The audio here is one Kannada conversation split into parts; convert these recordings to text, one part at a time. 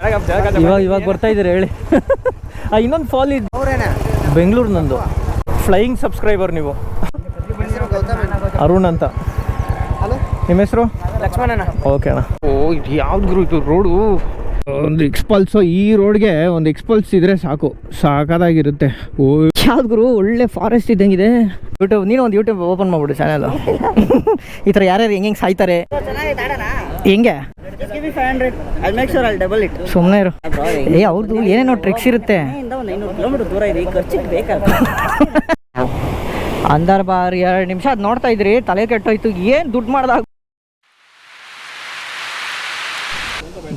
ಇವಾಗ ಇವಾಗ ಬರ್ತಾ ಇದ್ದೀರಾ ಹೇಳಿ. ಆ, ಇನ್ನೊಂದು ಫಾಲ್ ಇದೆ ಬೆಂಗಳೂರು ನಂದು. ಫ್ಲೈಯಿಂಗ್ ಸಬ್ಸ್ಕ್ರೈಬರ್ ನೀವು. ಅರುಣ್ ಅಂತ. ನಿಮ್ಮ ಹೆಸರು? ಲಕ್ಷ್ಮಣನ ಓಕೆ ಅಣ್ಣ. ಓ ಇದು ಯಾವ್ದು ಗುರು ಇದು ರೋಡು ಒಂದು ಎಕ್ಸ್ಪಲ್ಸು ಈ ರೋಡ್ಗೆ ಒಂದು ಎಕ್ಸ್ಪಲ್ಸ್ ಇದ್ರೆ ಸಾಕು. ಸಾಕಾದಾಗಿರುತ್ತೆ. ಓ. ಯಾವ್ದು ಗುರು? ಒಳ್ಳೆ ಫಾರೆಸ್ಟ್ ಇದ್ದಂಗಿದೆ. ಯೂಟ್ಯೂಬ್ ನೀನು ಒಂದು ಯೂಟ್ಯೂಬ್ ಓಪನ್ ಮಾಡ್ಬಿಡು ಚಾನಲ್ ಈ ಥರ ಯಾರ್ಯಾರು ಹೆಂಗೆ ಸಾಯ್ತಾರೆ? ಹೆಂಗೆ? ಸುಮ್ಮನೆ ಇರು. ಏ ಅವ್ರದ್ದು ಏನೇನೋ ಟ್ರಿಕ್ಸ್ ಇರುತ್ತೆ. ಅಂದರ್ ಬಾರ್ ಎರಡು ನಿಮಿಷ ಅದು ನೋಡ್ತಾ ಇದ್ರಿ ತಲೆ ಕೆಟ್ಟೋಯ್ತು. ಏನು ದುಡ್ಡು ಮಾಡ್ದಾಗ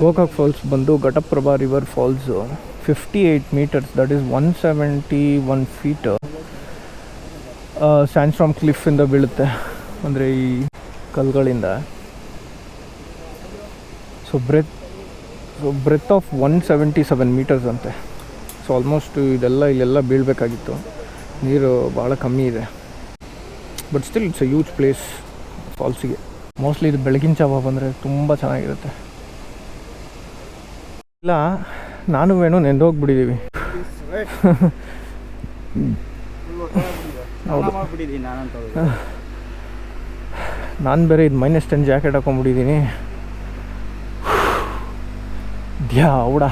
ಗೋಕಾಕ್ ಫಾಲ್ಸ್ ಬಂದು Ghataprabha river falls fifty eight metres that is one seventy one feet sandstone ಕ್ಲಿಫಿಂದ ಬೀಳುತ್ತೆ. ಅಂದರೆ ಈ ಕಲ್ಗಳಿಂದ. So breadth so breadth of one seventy seven metres ಅಂತೆ. ಸೊ ಆಲ್ಮೋಸ್ಟ್ ಇದೆಲ್ಲ ಇಲ್ಲೆಲ್ಲ ಬೀಳಬೇಕಾಗಿತ್ತು. ನೀರು ಭಾಳ ಕಮ್ಮಿ ಇದೆ. But still it's a huge place ಫಾಲ್ಸಿಗೆ mostly ಇದು ಬೆಳಗಿನ ಜಾವ ಬಂದರೆ ತುಂಬ ಚೆನ್ನಾಗಿರುತ್ತೆ. ಇಲ್ಲ ನಾನು ವೇಣು ನೆಂದೋಗ್ಬಿಟ್ಟಿದ್ದೀವಿ ಹೌದು. ನಾನು ಬೇರೆ ಇದು ಮೈನಸ್ ಟೆನ್ ಜಾಕೆಟ್ ಹಾಕೊಂಡ್ಬಿಟ್ಟಿದ್ದೀನಿ ದ್ಯಾ ಔಡ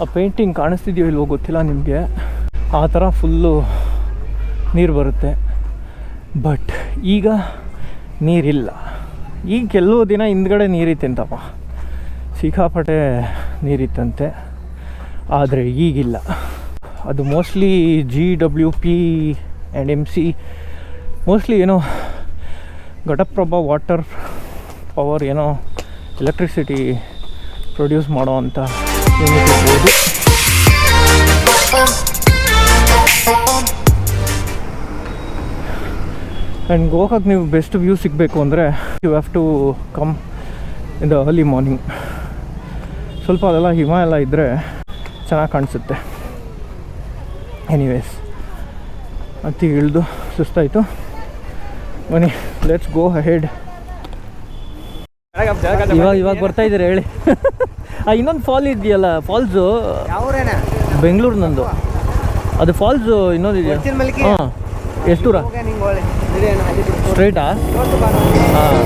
ಆ ಪೇಂಟಿಂಗ್ ಕಾಣಿಸ್ತಿದೆಯೋ ಇಲ್ವೋ ಗೊತ್ತಿಲ್ಲ ನಿಮಗೆ. ಆ ಥರ ಫುಲ್ಲು ನೀರು ಬರುತ್ತೆ. ಬಟ್ ಈಗ ನೀರಿಲ್ಲ. ಈಗ ಕೆಲವು ದಿನ ಹಿಂದ್ಗಡೆ ನೀರಿತ್ತಂತಪ್ಪ ಸಿಕ್ಕಾಪಟ್ಟೆ ನೀರಿತ್ತಂತೆ. ಆದರೆ ಈಗಿಲ್ಲ. ಅದು mostly G W P and M C mostly ಏನೋ ಘಟಪ್ರಭಾ ವಾಟರ್ ಪವರ್ ಏನೋ ಎಲೆಕ್ಟ್ರಿಸಿಟಿ ಪ್ರೊಡ್ಯೂಸ್ ಮಾಡೋ ಅಂತ ಯೂನಿಟ್ ಇರ್ಬೋದು ಆ್ಯಂಡ್ ಗೋಕಾಕ್ ನೀವು ಬೆಸ್ಟ್ ವ್ಯೂ ಸಿಗಬೇಕು ಅಂದರೆ you have to come in the early morning ಸ್ವಲ್ಪ ಅದೆಲ್ಲ ಹಿಮ ಎಲ್ಲ ಇದ್ದರೆ ಚೆನ್ನಾಗಿ ಕಾಣಿಸುತ್ತೆ. ಎನಿವೇಸ್ ಅತಿ ಇಳಿದು ಸುಸ್ತಾಯಿತು. ಬನ್ನಿ ಲೆಟ್ಸ್ ಗೋ ಹೆಡ್ ಇವಾಗ ಇವಾಗ ಬರ್ತಾ ಇದ್ದೀರಾ ಹೇಳಿ? ಇನ್ನೊಂದು ಫಾಲ್ ಇದೆಯಲ್ಲ ಫಾಲ್ಸು ಬೆಂಗಳೂರು ನಂದು ಅದು ಫಾಲ್ಸು ಇನ್ನೊಂದು ಇದೆಯಾ? ಹಾಂ ಎಷ್ಟು ದೂರ? ಸ್ಟ್ರೈಟಾ ಹಾಂ.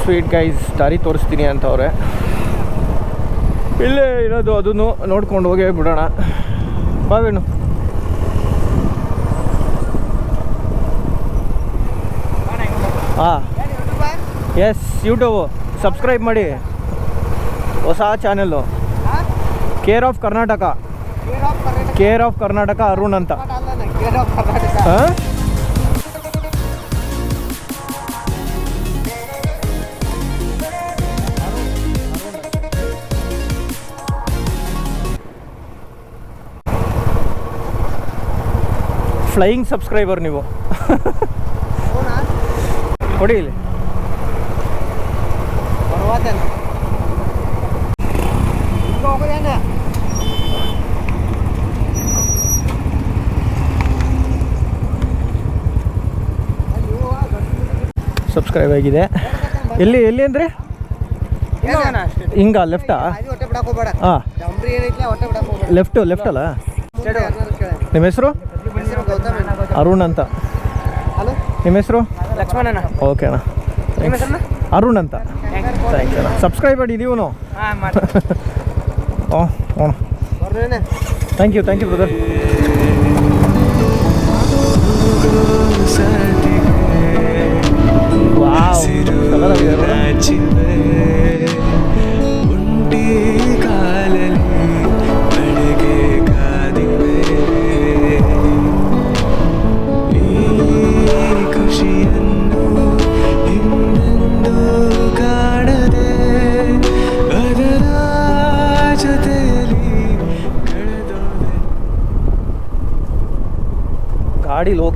ಸ್ವೀಟ್ ಗೈಸ್ ದಾರಿ ತೋರಿಸ್ತೀನಿ ಅಂತವ್ರೆ. ಇಲ್ಲೇ ಇರೋದು ಅದನ್ನು ನೋಡ್ಕೊಂಡು ಹೋಗೇ ಬಿಡೋಣ. ಬಾವೇನು ಹಾಂ. ಎಸ್ ಯೂಟ್ಯೂಬು ಸಬ್ಸ್ಕ್ರೈಬ್ ಮಾಡಿ. ಹೊಸ channel? Care of Karnataka care of Karnataka Arun ಅಂತ. ಹಾಂ ಫ್ಲೈಯಿಂಗ್ ಸಬ್ಸ್ಕ್ರೈಬರ್ ನೀವು? ಕೊಡಿ ಇಲ್ಲಿ. ಸಬ್ಸ್ಕ್ರೈಬ್ ಆಗಿದೆ. ಎಲ್ಲಿ ಎಲ್ಲಿ ಅಂದರೆ? ಹಿಂಗ ಲೆಫ್ಟಾ ಹಾಂ. ಲೆಫ್ಟು ಲೆಫ್ಟ್ ಅಲ್ಲ? ನಿಮ್ಮ ಹೆಸರು? ಅರುಣ್ ಅಂತ. ನಿಮ್ಮ ಹೆಸರು? ಲಕ್ಷ್ಮಣನ ಓಕೆ ಅಣ್ಣ? ಅರುಣ್ ಅಂತ. ಥ್ಯಾಂಕ್ಸ್ ಅಣ್ಣ. ಸಬ್ಸ್ಕ್ರೈಬ್ ಮಾಡಿ ಇದೀವನು ಓ ಓಣ thank you thank you brother ಉಂಟಿ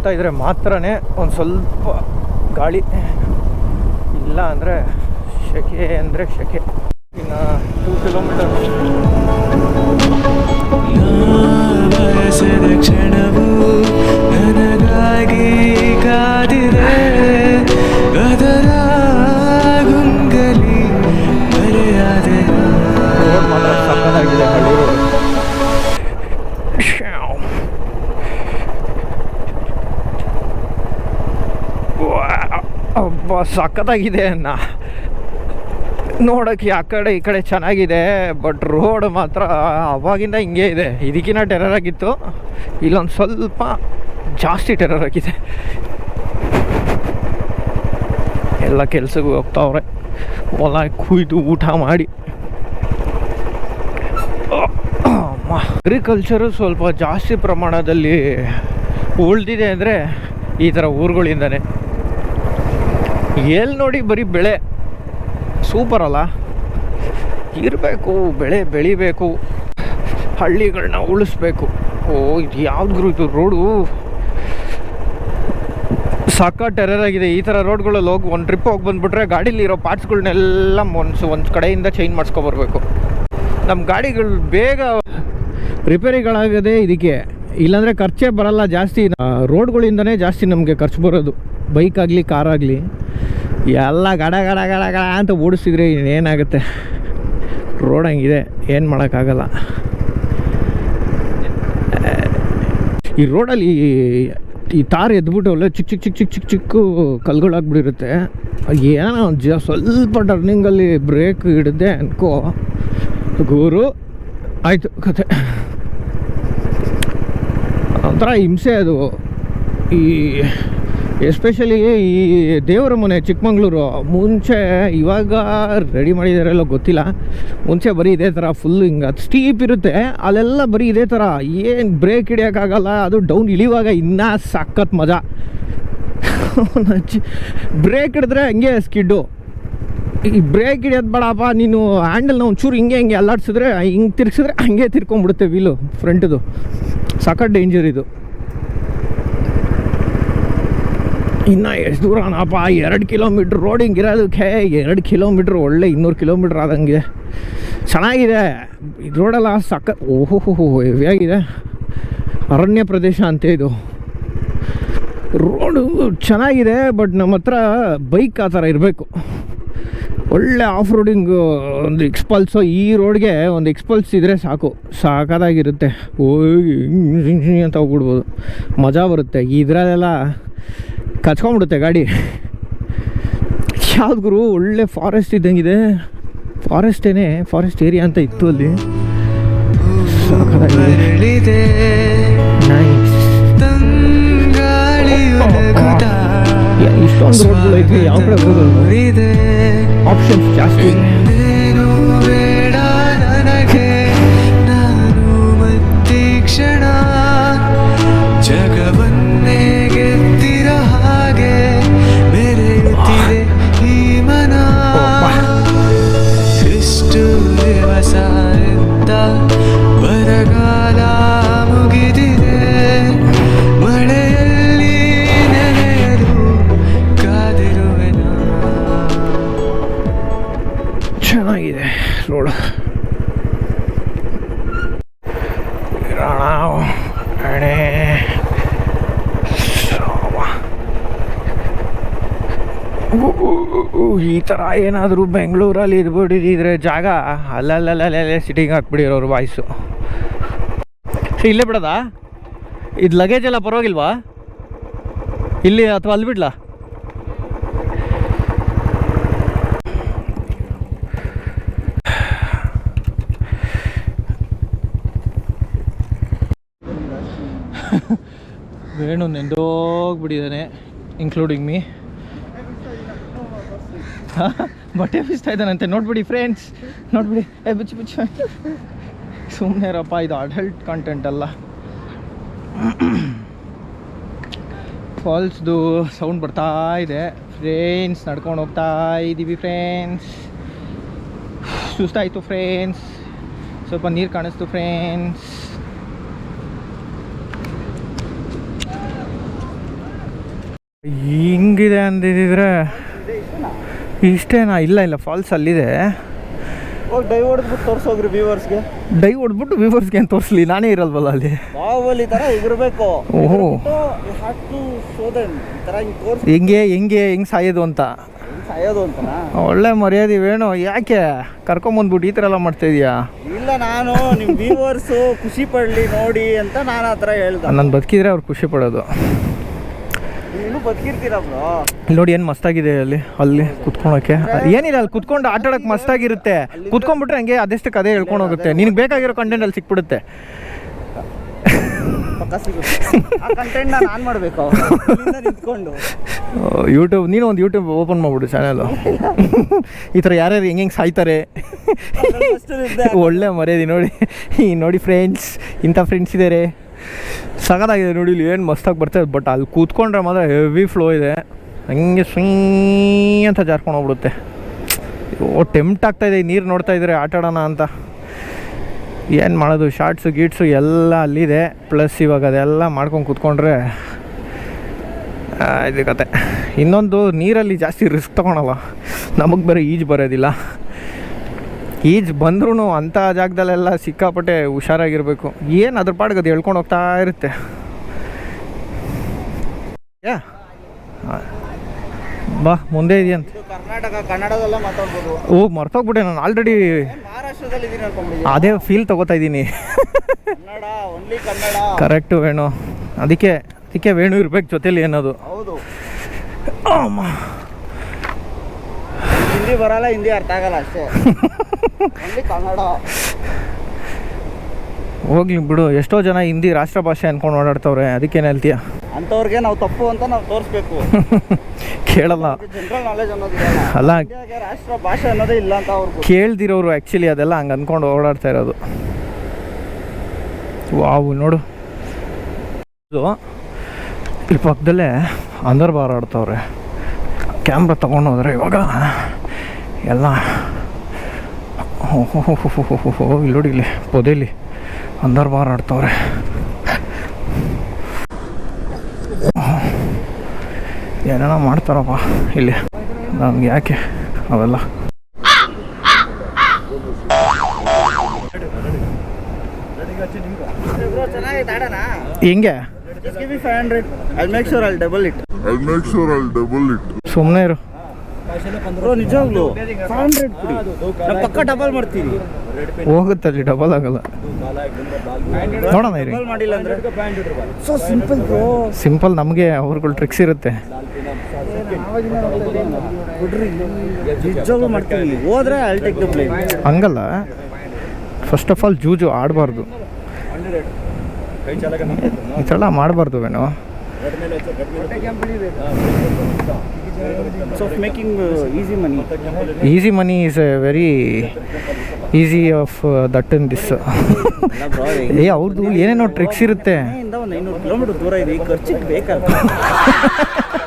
ಹೋಗ್ತಾ ಇದ್ದರೆ ಮಾತ್ರ ಒಂದು ಸ್ವಲ್ಪ ಗಾಳಿ. ಇಲ್ಲ ಅಂದರೆ ಶೆಕೆ ಅಂದರೆ ಶೆಕೆ. ಇನ್ನು ಟೂ ಕಿಲೋಮೀಟರ್ ಕ್ಷಣವು ನನಗಾಗಿ ಕಾದಿದೆ. ಅದರ ಸಖತ್ತಾಗಿದೆ ಅನ್ನ ನೋಡೋಕ್ಕೆ ಆ ಕಡೆ ಈ ಕಡೆ ಚೆನ್ನಾಗಿದೆ ಬಟ್ ರೋಡ್ ಮಾತ್ರ ಅವಾಗಿಂದ ಹಿಂಗೆ ಇದೆ. ಇದಕ್ಕಿಂತ ಟೆರರ್ ಆಗಿತ್ತು. ಇಲ್ಲೊಂದು ಸ್ವಲ್ಪ ಜಾಸ್ತಿ ಟೆರರ್ ಆಗಿದೆ. ಎಲ್ಲ ಕೆಲಸಕ್ಕೂ ಹೋಗ್ತಾವ್ರೆ. ಹೊಲ ಕುಯ್ದು ಊಟ ಮಾಡಿ. ಅಗ್ರಿಕಲ್ಚರು ಸ್ವಲ್ಪ ಜಾಸ್ತಿ ಪ್ರಮಾಣದಲ್ಲಿ ಉಳಿದಿದೆ ಅಂದರೆ ಈ ಥರ ಊರುಗಳಿಂದನೇ. ಎಲ್ಲಿ ನೋಡಿ ಬರೀ ಬೆಳೆ? ಸೂಪರ್ ಅಲ್ಲ? ಇರಬೇಕು, ಬೆಳೆ ಬೆಳಿಬೇಕು ಹಳ್ಳಿಗಳನ್ನ ಉಳಿಸ್ಬೇಕು. ಓ, ಇದು ಯಾವ್ದು ಇದು ರೋಡು? ಸಾಕ ಟೆರರ್ ಆಗಿದೆ. ಈ ಥರ ರೋಡ್ಗಳಲ್ಲಿ ಹೋಗಿ, ಒಂದು ಟ್ರಿಪ್ ಹೋಗಿ ಬಂದುಬಿಟ್ರೆ ಗಾಡೀಲಿರೋ ಪಾರ್ಟ್ಸ್ಗಳನ್ನೆಲ್ಲ ಒಂದು ಒಂದು ಕಡೆಯಿಂದ ಚೇಂಜ್ ಮಾಡಿಸ್ಕೊಬರ್ಬೇಕು ನಮ್ಮ ಗಾಡಿಗಳು ಬೇಗ ರಿಪೇರಿಗಳಾಗದೆ ಇದಕ್ಕೆ. ಇಲ್ಲಾಂದರೆ ಖರ್ಚೇ ಬರಲ್ಲ ಜಾಸ್ತಿ. ರೋಡ್ಗಳಿಂದನೇ ಜಾಸ್ತಿ ನಮಗೆ ಖರ್ಚು ಬರೋದು. ಬೈಕ್ ಆಗಲಿ, ಕಾರ್ ಆಗಲಿ. ಎಲ್ಲ ಗಡ ಗಡ ಗಡ ಗಡ ಅಂತ ಓಡಿಸಿದ್ರೆ ಏನಾಗುತ್ತೆ? ರೋಡ್ ಹಂಗಿದೆ, ಏನು ಮಾಡೋಕ್ಕಾಗಲ್ಲ. ಈ ರೋಡಲ್ಲಿ ಈ ತಾರ್ ಎದ್ಬಿಟ್ಟು ಒಳ್ಳೆ ಚಿಕ್ಕ ಚಿಕ್ಕ ಚಿಕ್ಕ ಚಿಕ್ಕ ಚಿಕ್ಕ ಚಿಕ್ಕ ಕಲ್ಗಳಾಗ್ಬಿಟ್ಟಿರುತ್ತೆ ಏನೋ ಜ ಸ್ವಲ್ಪ ಟರ್ನಿಂಗಲ್ಲಿ ಬ್ರೇಕ್ ಹಿಡಿದೆ ಅನ್ಕೋ. ಗುರು, ಆಯಿತು ಕತೆ ಒಂಥರ ಹಿಂಸೆ ಅದು. ಈ ಎಸ್ಪೆಷಲಿ ಈ ದೇವರ ಮನೆ, ಚಿಕ್ಕಮಂಗ್ಳೂರು, ಮುಂಚೆ ಇವಾಗ ರೆಡಿ ಮಾಡಿದಾರೆಲ್ಲೋ ಗೊತ್ತಿಲ್ಲ. ಮುಂಚೆ ಬರೀ ಇದೇ ಥರ ಫುಲ್ ಹಿಂಗೆ ಅದು ಸ್ಟೀಪ್ ಇರುತ್ತೆ. ಅಲ್ಲೆಲ್ಲ ಬರೀ ಇದೇ ಥರ ಏನು ಬ್ರೇಕ್ ಹಿಡಿಯೋಕ್ಕಾಗಲ್ಲ, ಅದು ಡೌನ್ ಇಳಿಯುವಾಗ ಇನ್ನೂ ಸಖತ್ ಮಜಾ. ಬ್ರೇಕ್ ಹಿಡಿದ್ರೆ ಹಂಗೆ ಸ್ಕಿಡ್ಡು ಈ ಬ್ರೇಕ್ ಹಿಡಿಯೋದು ಬೇಡಪ್ಪ, ನೀನು ಹ್ಯಾಂಡಲ್ನ ಒಂಚೂರು ಹಿಂಗೆ ಹಿಂಗೆ ಅಲ್ಲಾಡ್ಸಿದ್ರೆ, ಹಿಂಗೆ ತಿರ್ಗಿಸಿದ್ರೆ ಹಂಗೆ ತಿರ್ಕೊಂಬಿಡುತ್ತೆ ವೀಲು ಫ್ರಂಟ್ದು ಸಖತ್ ಡೇಂಜರ್ ಇದು. ಇನ್ನು ಎಷ್ಟು ದೂರ ಅಣ್ಣಪ್ಪ ಎರಡು ಕಿಲೋಮೀಟ್ರ್ ರೋಡ್ ಹಿಂಗಿರೋದಕ್ಕೆ ಎರಡು ಕಿಲೋಮೀಟ್ರ್, ಒಳ್ಳೆ ಇನ್ನೂರು ಕಿಲೋಮೀಟ್ರ್ ಆದಂಗೆ. ಚೆನ್ನಾಗಿದೆ. ಈ ರೋಡೆಲ್ಲ ಸಕ್ಕ ಓಹೋ ಹೋ ಹೆವಿಯಾಗಿದೆ ಅರಣ್ಯ ಪ್ರದೇಶ ಅಂತೆ ಇದು. ರೋಡು ಚೆನ್ನಾಗಿದೆ, ಬಟ್ ನಮ್ಮ ಹತ್ರ ಬೈಕ್ ಆ ಥರ ಇರಬೇಕು. ಒಳ್ಳೆ ಆಫ್ ರೋಡಿಂಗು ಒಂದು ಎಕ್ಸ್ಪಲ್ಸು ಈ ರೋಡ್ಗೆ ಒಂದು ಎಕ್ಸ್ಪಲ್ಸ್ ಇದ್ದರೆ ಸಾಕು. ಸಾಕಾದಾಗಿರುತ್ತೆ. ಓ ಅಂತ ಹೋಗ್ಬಿಡ್ಬೋದು. ಮಜಾ ಬರುತ್ತೆ. ಇದರಲ್ಲೆಲ್ಲ ಕಚ್ಕೊಂಡ್ಬಿಡುತ್ತೆ ಗಾಡಿ. ಯಾವ್ದು ಗುರು ಒಳ್ಳೆ ಫಾರೆಸ್ಟ್ ಇದ್ದಂಗಿದೆ. ಫಾರೆಸ್ಟೇನೆ ಫಾರೆಸ್ಟ್ ಏರಿಯಾ ಅಂತ ಇತ್ತು ಅಲ್ಲಿ. ಮರಳಿದೆ. ಇಷ್ಟೊಂದು ರೋಡ್ಗಳು ಯಾವ ಕಡೆ ಹೋಗೋದು? ಆಪ್ಷನ್ಸ್ ಜಾಸ್ತಿ ಥರ ಏನಾದರೂ ಬೆಂಗಳೂರಲ್ಲಿ ಇದ್ಬಿಟ್ಟಿದ್ರೆ ಜಾಗ ಅಲ್ಲಲ್ಲಲ್ಲೇ ಸಿಟಿಂಗ್ ಹಾಕ್ಬಿಡಿರೋರು ವಾಯ್ಸು ಇಲ್ಲೇ ಬಿಡೋದಾ? ಇದು ಲಗೇಜ್ ಎಲ್ಲ ಪರವಾಗಿಲ್ವಾ? ಇಲ್ಲಿ ಅಥವಾ ಅಲ್ಲಿ ಬಿಡ್ಲಾ? ವೇಣು ನೆಂದೋಗ್ಬಿಟ್ಟಿದ್ದಾನೆ ಇನ್ಕ್ಲೂಡಿಂಗ್ ಮೀ ಬಟ್ಟೆ ಬಿಸ್ತಾ ಇದ್ದಾನಂತೆ ನೋಡ್ಬಿಡಿ ಫ್ರೆಂಡ್ಸ್ ನೋಡ್ಬಿಡಿ. ಏ, ಬಿಚ್ಚು ಬಿಚ್ಚು. ಸುಮ್ಮನೆ ರಪ್ಪ ಇದು ಅಡಲ್ಟ್ ಕಂಟೆಂಟ್ ಅಲ್ಲ. ಫಾಲ್ಸ್ದು ಸೌಂಡ್ ಬರ್ತಾ ಇದೆ. ಫ್ರೆಂಡ್ಸ್ ನಡ್ಕೊಂಡು ಹೋಗ್ತಾ ಇದ್ದೀವಿ ಫ್ರೆಂಡ್ಸ್ ಸುಸ್ತಾಯಿತು ಫ್ರೆಂಡ್ಸ್ ಸ್ವಲ್ಪ ನೀರು ಕಾಣಿಸ್ತು ಫ್ರೆಂಡ್ಸ್ ಹಿಂಗಿದೆ ಅಂದಿದ್ರೆ ಇಷ್ಟೇನಾ? ಇಲ್ಲ ಇಲ್ಲ ಫಾಲ್ಸ್ ಅಲ್ಲಿದೆ. ಡೈವ್ ಡೈ ಹೊಡೆದ್ಬಿಟ್ಟು ತೋರಿಸೋಗ್ರಿ ವ್ಯೂವರ್ಸ್ಗೆ ಡೈ ಹೊಡ್ಬಿಟ್ಟು ವ್ಯೂವರ್ಸ್ಗೆ ಏನು ತೋರಿಸ್ಲಿ? ನಾನೇ ಇರಲ್ವಲ್ಲ ಅಲ್ಲಿ? ಬಾಹುಬಲಿ ತರ ಇರಬೇಕು. ಓಹೋ. ಈ ತರ ಹಿಂಗ್ ತೋರ್ಸಿ ಹೆಂಗೆ ಹೆಂಗೆ ಹೆಂಗೆ ಸಾಯೋದು ಅಂತ? ಸಾಯೋದು ಅಂತನಾ? ಒಳ್ಳೆ ಮರ್ಯಾದೆ ವೇಣು. ಯಾಕೆ? ಕರ್ಕೊಂಬಂದ್ಬಿಟ್ಟು ಈ ಥರ ಎಲ್ಲ ಮಾಡ್ತಾ ಇದೀಯಾ? ಇಲ್ಲ ನಾನು ನಿಮ್ಮ ವ್ಯೂವರ್ಸು ಖುಷಿ ಪಡ್ಲಿ ನೋಡಿ ಅಂತ ನಾನು ಆ ಥರ ಹೇಳ್ದೆ. ನಾನು ಬದುಕಿದ್ರೆ ಅವ್ರು ಖುಷಿ ಪಡೋದು ಈ ನೀನು ಬದುಕಿರ್ತೀರ ಬ್ರೋ ಇಲ್ಲಿ ನೋಡಿ ಏನು ಮಸ್ತಾಗಿದೆ ಅಲ್ಲಿ ಅಲ್ಲಿ ಕುತ್ಕೊಳಕ್ಕೆ. ಏನಿಲ್ಲ ಅಲ್ಲಿ ಕುತ್ಕೊಂಡು ಆಟ ಆಡೋಕೆ ಮಸ್ತಾಗಿರುತ್ತೆ. ಕುತ್ಕೊಂಡ್ಬಿಟ್ರೆ ಹಂಗೆ ಅದೆಷ್ಟಕ್ಕೆ ಅದೇ ಹೇಳ್ಕೊಂಡು ಹೋಗುತ್ತೆ. ನಿನಗೆ ಬೇಕಾಗಿರೋ ಕಂಟೆಂಟ್ ಅಲ್ಲಿ ಸಿಕ್ಬಿಡುತ್ತೆ. ಯೂಟ್ಯೂಬ್ ನೀನು ಒಂದು ಯೂಟ್ಯೂಬ್ ಓಪನ್ ಮಾಡ್ಬಿಡು ಚಾನಲ್ ಈ ಥರ ಯಾರ್ಯಾರು ಹೆಂಗೆ ಹೆಂಗೆ ಸಾಯ್ತಾರೆ. ಒಳ್ಳೆ ಮರ್ಯಾದೆ ನೋಡಿ. ನೋಡಿ ಫ್ರೆಂಡ್ಸ್ ಇಂಥ ಫ್ರೆಂಡ್ಸ್ ಇದ್ದಾರೆ ಸಗದಾಗಿದೆ ನೋಡಿ, ಇಲ್ಲಿ ಏನು ಮಸ್ತಾಗಿ ಬರ್ತದೆ ಬಟ್ ಅಲ್ಲಿ ಕೂತ್ಕೊಂಡ್ರೆ ಮಾತ್ರ ಹೆವಿ ಫ್ಲೋ ಇದೆ. ಹಂಗೆ ಸ್ವೀ ಅಂತ ಜಾರ್ಕೊಂಡು ಹೋಗ್ಬಿಡುತ್ತೆ. ಓ ಟೆಂಪ್ಟ್ ಆಗ್ತಾ ಇದೆ ನೀರು ನೋಡ್ತಾ ಇದ್ದಾರೆ ಆಟ ಅಂತ. ಏನು ಮಾಡೋದು ಶಾರ್ಟ್ಸು ಗೀಟ್ಸು ಎಲ್ಲ ಅಲ್ಲಿದೆ. ಪ್ಲಸ್ ಇವಾಗ ಅದೆಲ್ಲ ಮಾಡ್ಕೊಂಡು ಕೂತ್ಕೊಂಡ್ರೆ ಇದು ಕತೆ. ಇನ್ನೊಂದು ನೀರಲ್ಲಿ ಜಾಸ್ತಿ ರಿಸ್ಕ್ ತೊಗೊಳಲ್ಲ. ನಮಗೆ ಬೇರೆ ಈಜು ಬರೋದಿಲ್ಲ. ಈಜು ಬಂದ್ರೂ ಅಂಥ ಜಾಗದಲ್ಲೆಲ್ಲ ಸಿಕ್ಕಾಪಟ್ಟೆ ಹುಷಾರಾಗಿರಬೇಕು. ಏನು ಅದ್ರ ಪಾಡಿಗೆ ಅದು ಹೇಳ್ಕೊಂಡು ಹೋಗ್ತಾ ಇರುತ್ತೆ. ಯಾ. ಬಾ ಮುಂದೆ ಇದೆಯಂತ. ಇದು ಕರ್ನಾಟಕ ಕನ್ನಡದಲ್ಲೇ ಮಾತಾಡ್ಬೋದು. ಓ ಮರ್ತೋಗ್ಬಿಟ್ಟೆ ನಾನು ಆಲ್ರೆಡಿ ಅದೇ ಫೀಲ್ ತಗೋತಾ ಇದ್ದೀನಿ ಕರೆಕ್ಟು ವೇಣು. ಅದಕ್ಕೆ ಅದಕ್ಕೆ ವೇಣು ಇರ್ಬೇಕು ಜೊತೇಲಿ ಏನದು ಹೌದು. ಅಮ್ಮ. ಹಿಂದಿ ಬರಲ್ಲ ಹಿಂದಿ ಅರ್ಥ ಆಗಲ್ಲ ಅಷ್ಟೇ. ಕನ್ನಡ. ಹೋಗ್ಲಿ ಬಿಡು ಎಷ್ಟೋ ಜನ ಹಿಂದಿ ರಾಷ್ಟ್ರ ಭಾಷೆ ಅನ್ಕೊಂಡು ಓಡಾಡ್ತವ್ರೆ ಅದಕ್ಕೇನು ಹೇಳ್ತೀಯ? ಅಂಥವ್ರಿಗೆ ನಾವು ತಪ್ಪು ಅಂತ ನಾವು ತೋರಿಸ್ಬೇಕು. ಕೇಳಲ್ಲ. ಜನರಲ್ ನಾಲೆಜ್ ಅನ್ನೋದು ಅಲ್ಲ ರಾಷ್ಟ್ರ ಭಾಷೆ ಅನ್ನೋದೇ ಇಲ್ಲ ಅಂತ ಅವ್ರು ಕೇಳ್ದಿರೋರು ಆ್ಯಕ್ಚುಲಿ ಅದೆಲ್ಲ ಹಂಗೆ ಅಂದ್ಕೊಂಡು ಓಡಾಡ್ತಾ ಇರೋದು. ವಾವು ನೋಡು. ಇದು ಇಲ್ಲಿ ಪಕ್ಕದಲ್ಲೇ ಅಂದರ್ ಬಾರ್ ಆಡ್ತವ್ರೆ. ಕ್ಯಾಮ್ರಾ ತೊಗೊಂಡು ಹೋದ್ರೆ ಇವಾಗ ಎಲ್ಲ ಇಲ್ಲಿ ನೋಡಿ ಇಲ್ಲಿ ಪೊದೆಲಿ ಅಂದರ್ ಬಾರ್ ಆಡ್ತವ್ರೆ ಏನೇನೋ ಮಾಡ್ತಾರಪ್ಪ ಇಲ್ಲಿ ನಮ್ಗೆ ಯಾಕೆ ಅವೆಲ್ಲ ಹಿಂಗೆ Just give me 500. I'll make sure I'll double it. I'll make sure I'll double it. ಸುಮ್ಮನೆ ಇರು ನಿಜವಾಗ್ಲು ಫೈವ್ ಹಂಡ್ರೆಡ್ ಕೊಡಿ. ನಾವು ಪಕ್ಕ ಡಬಲ್ ಮಾಡ್ತೀವಿ ಹೋಗುತ್ತಲ್ಲಿ ಡಬಲ್ ಆಗಲ್ಲ. ನೋಡೋಣ ಇರಿ. ಡಬಲ್ ಮಾಡಿಲ್ಲ ಅಂದ್ರೆ ಸೊ ಸಿಂಪಲ್ ಬ್ರೋ ಸಿಂಪಲ್ ನಮಗೆ ಅವ್ರಗಳು ಟ್ರಿಕ್ಸ್ ಇರುತ್ತೆ. ಕೊಡ್ರಿ? ನಿಜವಾಗ್ಲು ಮಾಡ್ತೀವಿ. ಹೋದ್ರೆ ಐಲ್ ಟೇಕ್ ದ ಪ್ಲೇನ್ ಹಂಗಲ್ಲ. ಫಸ್ಟ್ ಆಫ್ ಆಲ್ ಜೂಜು ಆಡಬಾರ್ದು. ಈ ಥರ ಮಾಡಬಾರ್ದು Venu. So making easy money easy money is a very easy of that in this ಏ ಅವ್ರದ್ದು ಏನೇನೋ ಟ್ರಿಕ್ಸ್ ಇರುತ್ತೆ. ಮನೆಯಿಂದ ಒಂದು ಐನೂರು ಕಿಲೋಮೀಟರ್ ದೂರ ಇದೆ ಈ ಖರ್ಚಿಗೆ ಬೇಕಲ್ಲ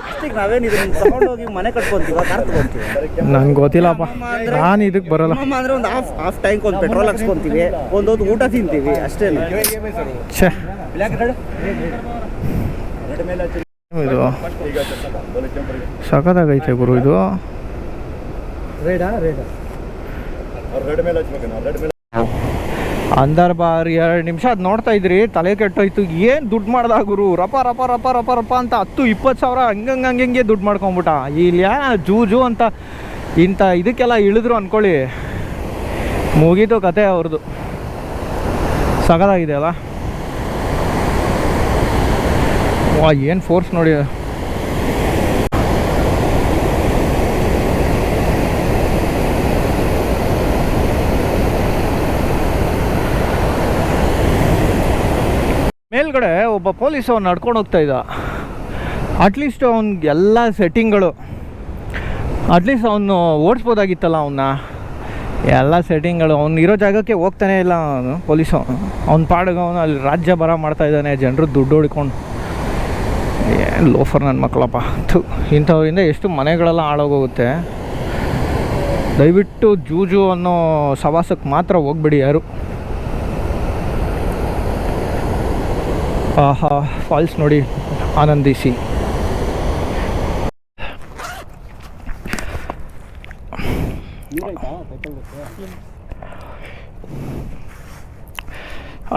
ಅಷ್ಟಿಗೆ ನಾವೇನು ಇದನ್ನ ತಗೊಂಡೋಗಿ ಮನೆ ಕಟ್ಕೊಂತೀವ ಕಾರ್ ತಗೊಂತೀವಿ? ನಂಗೆ ಗೊತ್ತಿಲ್ಲಪ್ಪ. ನಾನು ಇದಕ್ಕೆ ಬರಲ್ಲ. ಅಂದ್ರೆ ಒಂದು ಹಾಫ್ ಹಾಫ್ ಟ್ಯಾಂಕ್ ಒಂದು ಪೆಟ್ರೋಲ್ ಹಾಕ್ಸ್ಕೊಂತೀವಿ ಒಂದೊಂದು ಊಟ ತಿಂತೀವಿ ಅಷ್ಟೇ. ಛೇ. ಇದು ಸಖತ್ತಾಗೈತೆ ಗುರು ಇದು. ಅಂದರ್ ಬಾರ್ ಎರಡು ನಿಮಿಷ ಅದು ನೋಡ್ತಾ ಇದ್ರಿ ತಲೆ ಕೆಟ್ಟೋಯ್ತು. ಏನು ದುಡ್ಡು ಮಾಡ್ದ ಗುರು? ರಪ ರಪ ರಪ ರಪ ರಪ ಅಂತ ಹತ್ತು ಇಪ್ಪತ್ತು ಸಾವಿರ ಹಂಗಂಗೆ ಹಂಗೆ ದುಡ್ಡು ಮಾಡ್ಕೊಂಬಿಟ್ಟ. ಇಲ್ಲಿ ಜೂ ಜೂ ಅಂತ ಇಂಥ ಇದಕ್ಕೆಲ್ಲ ಇಳಿದ್ರು ಅಂದ್ಕೊಳ್ಳಿ ಮುಗೀತು ಕತೆ ಅವ್ರದ್ದು ಸಗದಾಗಿದೆ ಅಲ್ಲ? ವಾ ಏನು ಫೋರ್ಸ್ ನೋಡಿ. ಮೇಲ್ಗಡೆ ಒಬ್ಬ ಪೊಲೀಸ್ ಅವ್ನು ನಡ್ಕೊಂಡು ಹೋಗ್ತಾ ಇದ್ದ. ಅಟ್ಲೀಸ್ಟ್ ಅವ್ನಿಗೆ ಎಲ್ಲ ಸೆಟ್ಟಿಂಗ್ಗಳು ಅಟ್ಲೀಸ್ಟ್ ಅವನು ಓಡಿಸ್ಬೋದಾಗಿತ್ತಲ್ಲ ಅವನ್ನ ಎಲ್ಲ ಸೆಟ್ಟಿಂಗ್ಗಳು ಅವ್ನು ಇರೋ ಜಾಗಕ್ಕೆ ಹೋಗ್ತಾನೆ ಇಲ್ಲ ಅವನು, ಪೊಲೀಸು ಅವ್ನ. ಪಾಡಿಗೆ ಅವನು ಅಲ್ಲಿ ರಾಜ್ಯ ಬರ ಮಾಡ್ತಾ ಇದ್ದಾನೆ, ಜನರು ದುಡ್ಡು ಹೊಡ್ಕೊಂಡು. ಏನು ಲೋಫರ್ ನನ್ನ ಮಕ್ಕಳಪ್ಪ ಥು. ಇಂಥವರಿಂದ ಎಷ್ಟು ಮನೆಗಳೆಲ್ಲ ಹಾಳಾಗೋಗುತ್ತೆ. ದಯವಿಟ್ಟು ಜೂಜು ಅನ್ನೋ ಸವಾಸಕ್ಕೆ ಮಾತ್ರ ಹೋಗ್ಬಿಡಿ ಯಾರು. ಆಹಾ, ಫಾಲ್ಸ್ ನೋಡಿ, ಆನಂದಿಸಿ.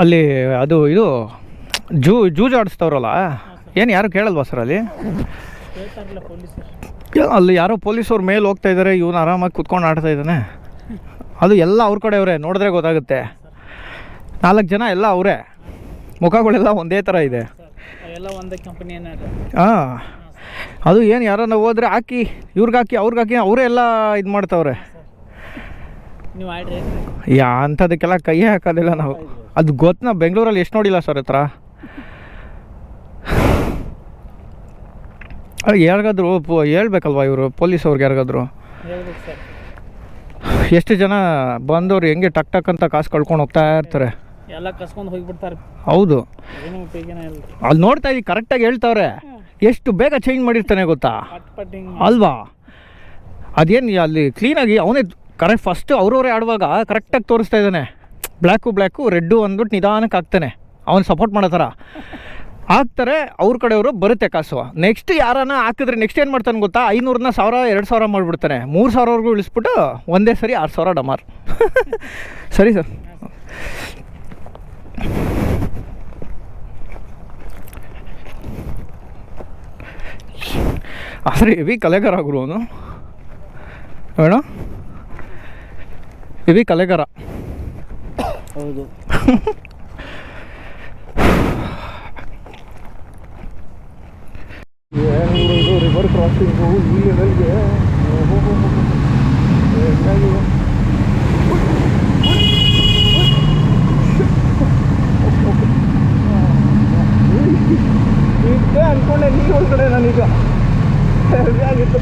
ಅಲ್ಲಿ ಅದು ಇದು ಜೂ, ಜೂಜ್ ಆಡಿಸ್ತವ್ರಲ್ಲ? ಏನು ಯಾರು ಕೇಳಲ್ವಾ ಸರ್ ಅಲ್ಲಿ? ಅಲ್ಲಿ ಯಾರೋ ಪೊಲೀಸವ್ರ ಮೇಲೆ ಹೋಗ್ತಾ ಇದ್ದಾರೆ ಇವನು ಆರಾಮಾಗಿ ಕುತ್ಕೊಂಡು ಆಡ್ತಾ ಇದ್ದಾನೆ ಅದು ಎಲ್ಲ ಅವ್ರ ಕಡೆಯವರೇ, ನೋಡಿದ್ರೆ ಗೊತ್ತಾಗುತ್ತೆ. ನಾಲ್ಕು ಜನ ಎಲ್ಲ ಅವರೇ. ಮುಖಗಳೆಲ್ಲ ಒಂದೇ ಥರ ಇದೆ. ಹಾಂ ಅದು ಏನು ಯಾರನ್ನ ಹೋದ್ರೆ ಹಾಕಿ, ಇವ್ರಿಗೆ ಹಾಕಿ, ಅವ್ರಿಗೆ ಹಾಕಿ, ಅವರೇ ಎಲ್ಲ ಇದು ಮಾಡ್ತಾವ್ರೆ. ಯಾ, ಅಂಥದಕ್ಕೆಲ್ಲ ಕೈ ಹಾಕೋದಿಲ್ಲ ನಾವು. ಅದು ಗೊತ್ತು ನಾವು ಬೆಂಗಳೂರಲ್ಲಿ ಎಷ್ಟು ನೋಡಿಲ್ಲ ಸರ್ ಹತ್ರ ಅದು ಯಾರಿಗಾದ್ರು ಹೇಳ್ಬೇಕಲ್ವ ಇವರು ಪೊಲೀಸ್ ಅವ್ರಿಗೆ ಯಾರಿಗಾದ್ರು ಎಷ್ಟು ಜನ ಬಂದವ್ರು ಹೆಂಗೆ ಟಕ್ ಟಕ್ ಅಂತ ಕಾಸು ಕಳ್ಕೊಂಡು ಹೋಗ್ತಾ ಇರ್ತಾರೆ? ಎಲ್ಲ ಕಸ್ಕೊಂಡು ಹೋಗಿಬಿಡ್ತಾರೆ. ಹೌದು. ಅಲ್ಲಿ ನೋಡ್ತಾ ಇದ್ದೀವಿ ಕರೆಕ್ಟಾಗಿ ಹೇಳ್ತಾವ್ರೆ. ಎಷ್ಟು ಬೇಗ ಚೇಂಜ್ ಮಾಡಿರ್ತಾನೆ ಗೊತ್ತಾ? ಅಲ್ವಾ? ಅದೇನು ಅಲ್ಲಿ ಕ್ಲೀನಾಗಿ ಅವನೇ ಕರೆಕ್ಟ್ ಫಸ್ಟ್ ಅವ್ರವರೇ ಆಡುವಾಗ ಕರೆಕ್ಟಾಗಿ ತೋರಿಸ್ತಾ ಇದ್ದಾನೆ. ಬ್ಲ್ಯಾಕು ಬ್ಲ್ಯಾಕು ರೆಡ್ಡು ಅಂದ್ಬಿಟ್ಟು ನಿಧಾನಕ್ಕೆ ಹಾಕ್ತಾನೆ. ಅವ್ನು ಸಪೋರ್ಟ್ ಮಾಡೋ ಥರ. ಹಾಕ್ತಾರೆ ಅವ್ರ ಕಡೆಯವರು ಬರುತ್ತೆ ಕಾಸು. ನೆಕ್ಸ್ಟ್ ಯಾರನ್ನ ಹಾಕಿದ್ರೆ ನೆಕ್ಸ್ಟ್ ಏನು ಮಾಡ್ತಾನೆ ಗೊತ್ತಾ? ಐನೂರನ್ನ ಸಾವಿರ ಎರಡು ಸಾವಿರ ಮಾಡಿಬಿಡ್ತಾನೆ. ಮೂರು ಸಾವಿರವರೆಗೂ ಇಳಿಸ್ಬಿಟ್ಟು ಒಂದೇ ಸರಿ ಆರು ಸಾವಿರ ಡಮಾರ್. ಸರಿ ಸರ್. ಆದರೆ ಹೆವಿ ಕಲೆಗಾರ ಗುರು ಅವನು. ಬೇಡ ಹೆವಿ ಕಲೆಗಾರ. ಹೌದು. ಇದು ರಿವರ್ ಕ್ರಾಸಿಂಗು ಈ ಲೆವೆಲ್ಗೆ ಇದ್ದೆ ಅನ್ಕೊಂಡೆ ನೀರು ಒಳಗಡೆ ನಾನೀಗ ಆಗಿತ್ತು.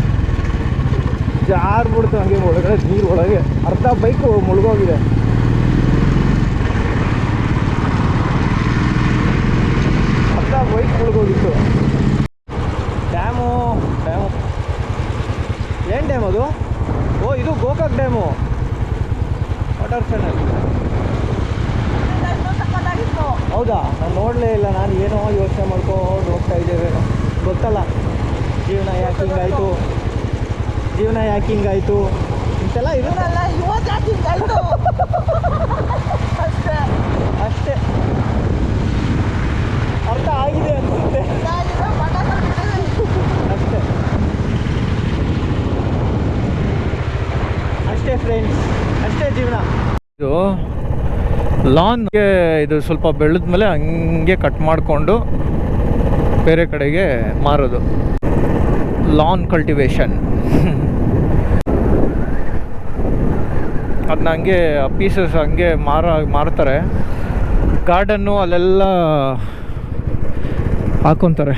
ಜಾರ್ಬಿಡ್ತು ಹಂಗೆ ಒಳಗಡೆ, ನೀರು ಒಳಗೆ. ಅರ್ಧ ಬೈಕು ಮುಳುಗೋಗಿದೆ. ಅರ್ಧ ಬೈಕ್ ಮುಳುಗೋಗಿತ್ತು ಡ್ಯಾಮು ಡ್ಯಾಮು ಏನು ಡ್ಯಾಮ್ ಅದು ಓ ಇದು ಗೋಕಾಕ್ ಡ್ಯಾಮು ವಾಟರ್ ಚಾನಲ್ ಹೌದಾ ನಾನು ನೋಡಲೇ ಇಲ್ಲ ನಾನು ಏನೋ ಯೋಚನೆ ಮಾಡ್ಕೊಂಡು ಹೋಗ್ತಾ ಇದ್ದೇವೆ ಗೊತ್ತಲ್ಲ ಜೀವನ ಯಾಕೆ ಹಿಂಗಾಯಿತು ಜೀವನ ಆಯಿತು ಇಂತೆಲ್ಲ ಇರುತ್ತೆ ಅಷ್ಟೇ ಅರ್ಥ ಆಗಿದೆ ಅನ್ಸುತ್ತೆ ಅಷ್ಟೇ ಅಷ್ಟೇ ಫ್ರೆಂಡ್ಸ್ ಅಷ್ಟೇ ಜೀವನ ಇದು ಲಾನ್ಗೆ ಇದು ಸ್ವಲ್ಪ ಬೆಳೆದ ಮೇಲೆ ಹಂಗೆ ಕಟ್ ಮಾಡಿಕೊಂಡು ಬೇರೆ ಕಡೆಗೆ ಮಾರೋದು. ಲಾನ್ ಕಲ್ಟಿವೇಶನ್ ಅದನ್ನ ಹಂಗೆ ಪೀಸಸ್ ಹಂಗೆ ಮಾರ ಮಾರ್ತಾರೆ. ಗಾರ್ಡನ್ನು ಅಲ್ಲೆಲ್ಲ ಹಾಕೊತಾರೆ.